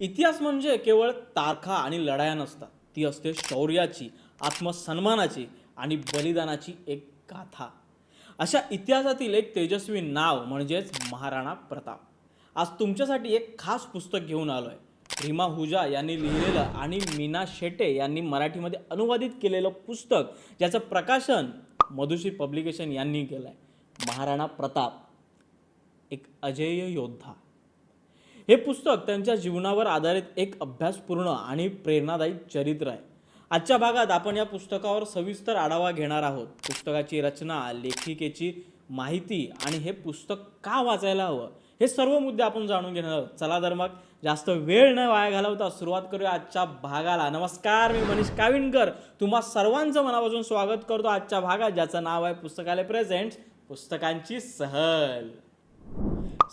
इतिहास म्हणजे केवळ तारखा आणि लढाया नसतात. ती असते शौर्याची आत्मसन्मानाची आणि बलिदानाची एक गाथा. अशा इतिहासातील एक तेजस्वी नाव म्हणजेच महाराणा प्रताप. आज तुमच्यासाठी एक खास पुस्तक घेऊन आलो आहे रीमा हुजा यांनी लिहिलेलं आणि मीना शेटे यांनी मराठीमध्ये अनुवादित केलेलं पुस्तक ज्याचं प्रकाशन मधुश्री पब्लिकेशन यांनी केलं आहे महाराणा प्रताप एक अजेय योद्धा. हे पुस्तक त्यांच्या जीवनावर आधारित एक अभ्यासपूर्ण आणि प्रेरणादायी चरित्र आहे. आजच्या भागात आपण या पुस्तकावर सविस्तर आढावा घेणार आहोत. पुस्तकाची रचना लेखिकेची माहिती आणि हे पुस्तक का वाचायला हवं? हे सर्व मुद्दे आपण जाणून घेणार आहोत. चला तर मग जास्त वेळ न वाया घालवता सुरुवात करूया आजच्या भागाला. नमस्कार मी मनीष काविणकर. तुम्हा सर्वांचं मनापासून स्वागत करतो आजच्या भागात ज्याचं नाव आहे पुस्तकालय प्रेझेंट पुस्तकांची सहल.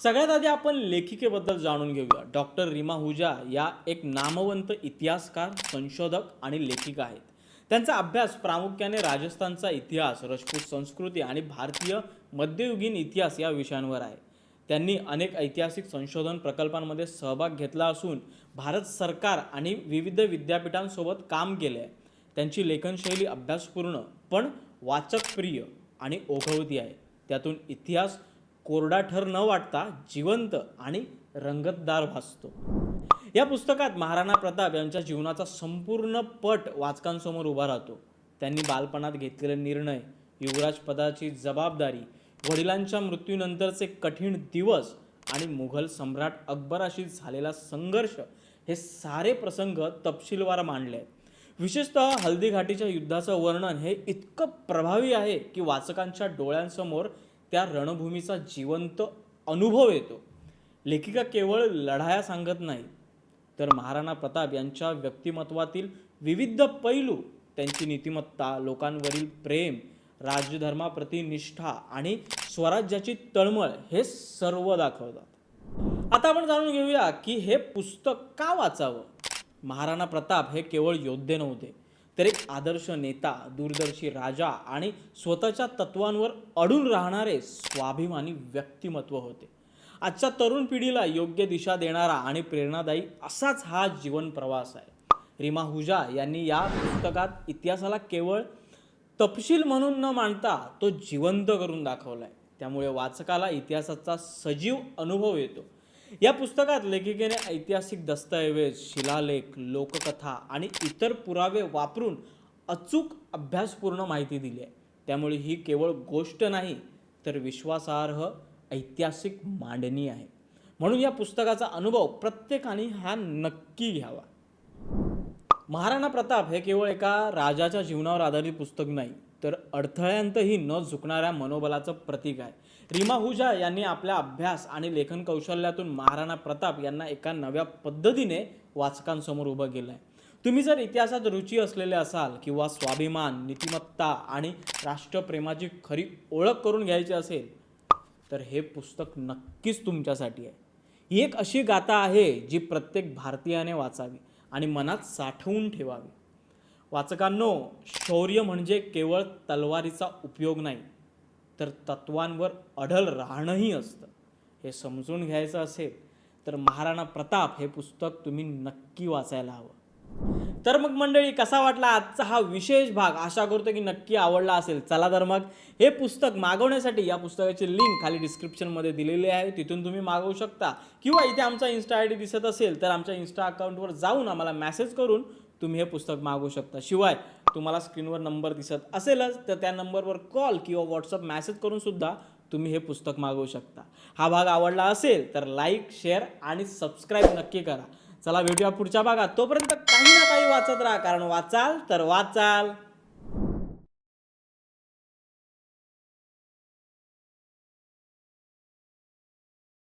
सगळ्यात आधी आपण लेखिकेबद्दल जाणून घेऊया. डॉक्टर रीमा हुजा या एक नामवंत इतिहासकार संशोधक आणि लेखिका आहेत. त्यांचा अभ्यास प्रामुख्याने राजस्थानचा इतिहास राजपूत संस्कृती आणि भारतीय मध्ययुगीन इतिहास या विषयांवर आहे. त्यांनी अनेक ऐतिहासिक संशोधन प्रकल्पांमध्ये सहभाग घेतला असून भारत सरकार आणि विविध विद्यापीठांसोबत काम केले आहे. त्यांची लेखनशैली अभ्यासपूर्ण पण वाचकप्रिय आणि ओघवती आहे. त्यातून इतिहास कोरडा ठर न वाटता जिवंत आणि रंगतदार भासतो. या पुस्तकात महाराणा प्रताप यांच्या जीवनाचा संपूर्ण पट वाचकांसमोर उभा राहतो. त्यांनी बालपणात घेतलेले निर्णय युवराज पदाची जबाबदारी वडिलांच्या मृत्यूनंतरचे कठीण दिवस आणि मुघल सम्राट अकबराशी झालेला संघर्ष हे सारे प्रसंग तपशीलवार मांडले. आहेत विशेषतः हल्दीघाटीच्या युद्धाचं वर्णन हे इतकं प्रभावी आहे की वाचकांच्या डोळ्यांसमोर त्या रणभूमीचा जिवंत अनुभव येतो. लेखिका केवळ लढाया सांगत नाही तर महाराणा प्रताप यांच्या व्यक्तिमत्वातील विविध पैलू त्यांची नीतिमत्ता लोकांवरील प्रेम राजधर्माप्रती निष्ठा आणि स्वराज्याची तळमळ हे सर्व दाखवतात. आता आपण जाणून घेऊया की हे पुस्तक का वाचावं? महाराणा प्रताप हे केवळ योद्धे नव्हते तर एक आदर्श नेता दूरदर्शी राजा आणि स्वतःच्या तत्वांवर अडून राहणारे स्वाभिमानी व्यक्तिमत्व होते. आजच्या तरुण पिढीला योग्य दिशा देणारा आणि प्रेरणादायी असाच हा जीवन प्रवास आहे. रीमा हुजा यांनी या पुस्तकात इतिहासाला केवळ तपशील म्हणून न मांडता तो जिवंत करून दाखवलाय. त्यामुळे वाचकाला इतिहासाचा सजीव अनुभव येतो. या पुस्तकात लेखिकेने ऐतिहासिक दस्तऐवज शिलालेख लोककथा आणि इतर पुरावे वापरून अचूक अभ्यासपूर्ण माहिती दिली आहे. त्यामुळे ही केवळ गोष्ट नाही तर विश्वासार्ह ऐतिहासिक मांडणी आहे. म्हणून या पुस्तकाचा अनुभव प्रत्येकाने हा नक्की घ्यावा. महाराणा प्रताप हे केवळ एका राजाच्या जीवनावर आधारित पुस्तक नाही तर अडथळ्यांतही न झुकणाऱ्या मनोबलाचं प्रतीक आहे. रीमा हुजा यांनी आपल्या अभ्यास आणि लेखन कौशल्यातून महाराणा प्रताप यांना एका नव्या पद्धतीने वाचकांसमोर उभं केलं आहे तुम्ही जर इतिहासात रुची असलेले असाल किंवा स्वाभिमान नीतिमत्ता आणि राष्ट्रप्रेमाची खरी ओळख करून घ्यायची असेल तर हे पुस्तक नक्कीच तुमच्यासाठी आहे. ही एक अशी गाथा आहे जी प्रत्येक भारतीयाने वाचावी आणि मनात साठवून ठेवावी. वाचकांनो शौर्य म्हणजे केवळ तलवारीचा उपयोग नाही तर तत्वांवर अढळ राहणंही असतं. हे समजून घ्यायचं असेल तर महाराणा प्रताप हे पुस्तक तुम्ही नक्की वाचायला हवं. तर मग मंडळी कसा वाटला आजचा हा विशेष भाग? आशा करतो की नक्की आवडला असेल. चला तर मग हे पुस्तक मागवण्यासाठी या पुस्तकाची लिंक खाली डिस्क्रिप्शनमध्ये दिलेली आहे. तिथून तुम्ही मागवू शकता. किंवा इथे आमचा इन्स्टा आय डी दिसत असेल तर आमच्या इन्स्टा अकाउंटवर जाऊन आम्हाला मॅसेज करून तुम्ही हे पुस्तक मागवू शकता. शिवाय तुम्हाला स्क्रीनवर नंबर दिसत असेलच तर त्या नंबरवर कॉल किंवा व्हॉट्सअप मॅसेज करून सुद्धा तुम्ही हे पुस्तक मागवू शकता. हा भाग आवडला असेल तर लाईक शेअर आणि सबस्क्राईब नक्की करा. चला भेटूया पुढच्या भागात. तोपर्यंत काही ना काही वाचत राहा कारण वाचाल तर वाचाल.